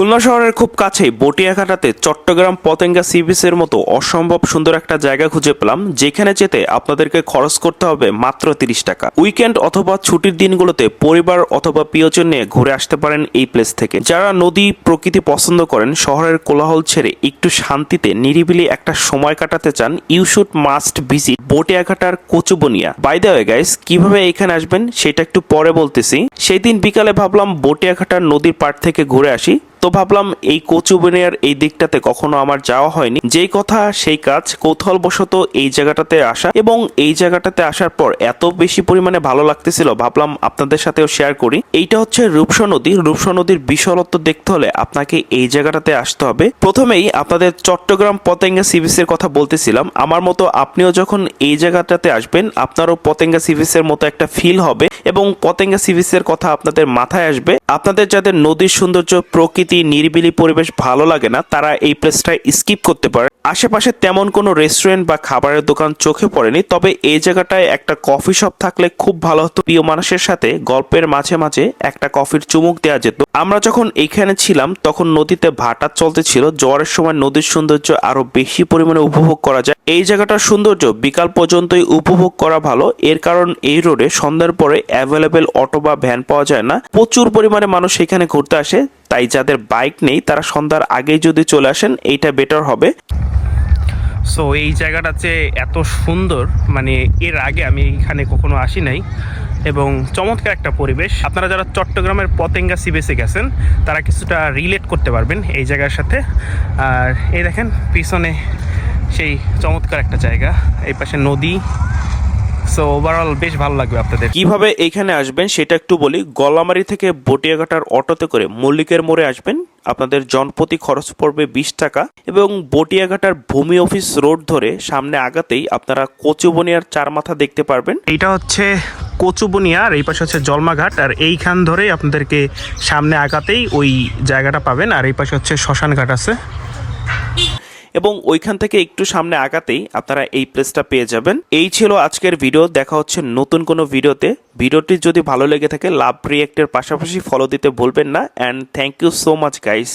খুলনা শহরের খুব কাছেই বটিয়াঘাটাতে চট্টগ্রাম পতেঙ্গা সি বিচের মতো অসম্ভব সুন্দর একটা জায়গা খুঁজে পেলাম, যেখানে যেতে আপনাদেরকে খরচ করতে হবে মাত্র তিরিশ টাকা। উইকেন্ড অথবা ছুটির দিনগুলোতে পরিবার অথবা প্রিয়জন নিয়ে ঘুরে আসতে পারেন এই প্লেস থেকে। যারা নদী প্রকৃতি পছন্দ করেন, শহরের কোলাহল ছেড়ে একটু শান্তিতে নিরিবিলি একটা সময় কাটাতে চান you should must visit বটিয়াঘাটার Kochubonia. By the way guys কীভাবে এখানে আসবেন সেটা একটু পরে বলতেছি। সেই দিন বিকালে ভাবলাম বটিয়াঘাটার নদীর পাড় থেকে ঘুরে আসি। তো ভাবলাম এই কচুবনিয়ার এই দিকটাতে কখনো আমার যাওয়া হয়নি। যেই কথা, সেই কাজ কৌতূহলবশত এই জায়গাটাতে আসা এবং এই জায়গাটাতে আসার পর এত বেশি পরিমাণে ভালো লাগতেছিল, ভাবলাম আপনাদের সাথেও শেয়ার করি। এইটা হচ্ছে রূপসা নদী। রূপসা নদীর বিশালত্ব দেখতে হলে আপনাকে এই জায়গাটাতে আসতে হবে। প্রথমেই আপনাদের চট্টগ্রাম পতেঙ্গা সিবিসের কথা বলতেছিলাম। আমার মতো আপনিও যখন এই জায়গাটাতে আসবেন, আপনারও পতেঙ্গা সিবিসের মতো একটা ফিল হবে এবং পতেঙ্গা সিবিসের কথা আপনাদের মাথায় আসবে। আপনাদের যাদের নদীর সৌন্দর্য, প্রকৃতি নিরিবিলি পরিবেশ ভালো লাগে না, তারা এই প্লেসটা স্কিপ করতে পারে। আশেপাশে তেমন কোনো রেস্টুরেন্ট বা খাবারের দোকান চোখে পড়েনি, তবে এই জায়গাটায় একটা কফি শপ থাকলে খুব ভালো হতো। প্রিয় মানুষের সাথে গল্পের মাঝে মাঝে একটা কফির চুমুক দেওয়া যেত। আমরা যখন এইখানে ছিলাম, তখন নদীতে ভাটা চলতেছিল। জোয়ারের সময় নদীর সৌন্দর্য আরও বেশি পরিমাণে উপভোগ করা যায়। এই জায়গাটার সৌন্দর্য বিকাল পর্যন্তই উপভোগ করা ভালো। এর কারণ এই রোডে সন্ধ্যার পরে অ্যাভেলেবেল অটো বা ভ্যান পাওয়া যায় না। প্রচুর পরিমাণে মানুষ এখানে ঘুরতে আসে। তাই যাদের বাইক নেই, তারা সন্ধ্যার আগেই যদি চলে আসেন, এইটা বেটার হবে। সো এই জায়গাটা যে এত সুন্দর মানে এর আগে আমি এখানে কখনো আসি নাই, এবং চমৎকার একটা পরিবেশ। আপনারা যারা চট্টগ্রামের পতেঙ্গা সিবেসে গেছেন, তারা কিছুটা রিলেট করতে পারবেন এই জায়গার সাথে। আর এই দেখেন, পিছনে সেই চমৎকার একটা জায়গা, এই পাশে নদী সো ওভারঅল বেশ ভালো লাগবে আপনাদের। কীভাবে এইখানে আসবেন সেটা একটু বলি। গলামারি থেকে বটিয়াঘাটার অটোতে করে মল্লিকের মোড়ে আসবেন। আপনাদের জনপ্রতি খরচ পড়বে বিশ টাকা। এবং বটিয়াঘাটার ভূমি অফিস রোড ধরে সামনে আগাতেই আপনারা কচুবনিয়ার চার মাথা দেখতে পারবেন। এটা হচ্ছে কচুবনিয়া আর এই পাশে হচ্ছে জলমাঘাট। আর এইখান ধরেই আপনাদেরকে সামনে আগাতেই ওই জায়গাটা পাবেন। আর এই পাশে হচ্ছে শ্মশান ঘাট আছে। এবং ওইখান থেকে একটু সামনে আগাতেই আপনারা এই প্লেসটা পেয়ে যাবেন। এই ছিল আজকের ভিডিও, দেখা হচ্ছে নতুন কোনো ভিডিওতে। ভিডিওটি যদি ভালো লেগে থাকে, লাভ রিয়েক্টের পাশাপাশি ফলো দিতে ভুলবেন না। And thank you so much guys